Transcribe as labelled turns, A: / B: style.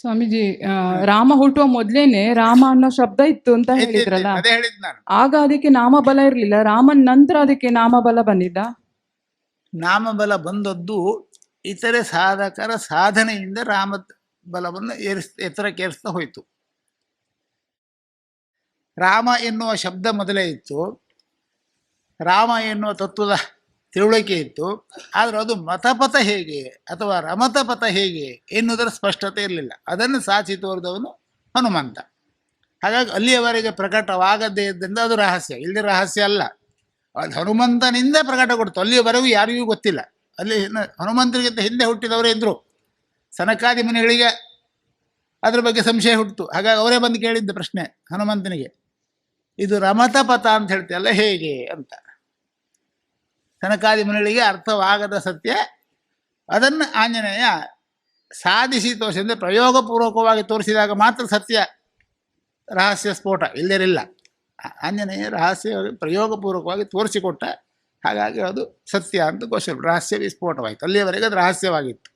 A: ಸ್ವಾಮೀಜಿ ರಾಮ ಹುಟ್ಟುವ ಮೊದ್ಲೇನೆ ರಾಮ ಅನ್ನೋ ಶಬ್ದ ಇತ್ತು ಅಂತ ಹೇಳಿದ್ರಲ್ಲ?
B: ಅದೇ ಹೇಳಿದ್ ನಾನು.
A: ಆಗ ಅದಕ್ಕೆ ನಾಮಬಲ ಇರ್ಲಿಲ್ಲ. ರಾಮನ್ ನಂತರ ಅದಕ್ಕೆ ನಾಮಬಲ ಬಂದಿದ್ದ?
B: ನಾಮಬಲ ಬಂದದ್ದು ಇತರೆ ಸಾಧಕರ ಸಾಧನೆಯಿಂದ ರಾಮ ಬಲವನ್ನು ಏರಿಸ್ ಎತ್ತರಕ್ಕೇರಿಸ್ತಾ ಹೋಯಿತು. ರಾಮ ಎನ್ನುವ ಶಬ್ದ ಮೊದಲೇ ಇತ್ತು. ರಾಮ ಎನ್ನುವ ತತ್ವದ ತಿಳುವಳಿಕೆ ಇತ್ತು. ಆದರೆ ಅದು ಮತಪಥ ಹೇಗೆ ಅಥವಾ ರಮತಪಥ ಹೇಗೆ ಎನ್ನುವುದರ ಸ್ಪಷ್ಟತೆ ಇರಲಿಲ್ಲ. ಅದನ್ನು ಸಾಚಿ ತೋರಿದವನು ಹನುಮಂತ. ಹಾಗಾಗಿ ಅಲ್ಲಿಯವರೆಗೆ ಪ್ರಕಟವಾಗದೇ ಇದ್ದರಿಂದ ಅದು ರಹಸ್ಯ. ಇಲ್ಲಿ ರಹಸ್ಯ ಅಲ್ಲ. ಅದು ಹನುಮಂತನಿಂದ ಪ್ರಕಟ ಕೊಡ್ತು. ಅಲ್ಲಿಯವರೆಗೂ ಯಾರಿಗೂ ಗೊತ್ತಿಲ್ಲ. ಅಲ್ಲಿ ಹನುಮಂತರಿಗಿಂತ ಹಿಂದೆ ಹುಟ್ಟಿದವರೇ ಇದ್ದರು ಸನಕಾದಿ ಮುನಿಗಳಿಗೆ ಅದ್ರ ಬಗ್ಗೆ ಸಂಶಯ ಹುಟ್ಟಿತು. ಹಾಗಾಗಿ ಅವರೇ ಬಂದು ಕೇಳಿದ್ದ ಪ್ರಶ್ನೆ ಹನುಮಂತನಿಗೆ. ಇದು ರಮತಪಥ ಅಂತ ಹೇಳ್ತೀಯಲ್ಲ ಹೇಗೆ ಅಂತ. ಸನಕಾದಿ ಮುನಿಗಳಿಗೆ ಅರ್ಥವಾಗದ ಸತ್ಯ. ಅದನ್ನು ಆಂಜನೇಯ ಸಾಧಿಸಿ ತೋರಿಸಿದ್ರೆ ಪ್ರಯೋಗಪೂರ್ವಕವಾಗಿ ತೋರಿಸಿದಾಗ ಮಾತ್ರ ಸತ್ಯ. ರಹಸ್ಯ ಸ್ಫೋಟ ಇಲ್ಲದಿರಲಿಲ್ಲ ಆಂಜನೇಯ ರಹಸ್ಯ ಪ್ರಯೋಗಪೂರ್ವಕವಾಗಿ ತೋರಿಸಿಕೊಟ್ಟ ಹಾಗಾಗಿ ಅದು ಸತ್ಯ ಅಂತ ಘೋಷಣೆ. ರಹಸ್ಯ ವಿಸ್ಫೋಟವಾಯಿತು ಅಲ್ಲಿಯವರೆಗೆ ಅದು ರಹಸ್ಯವಾಗಿತ್ತು.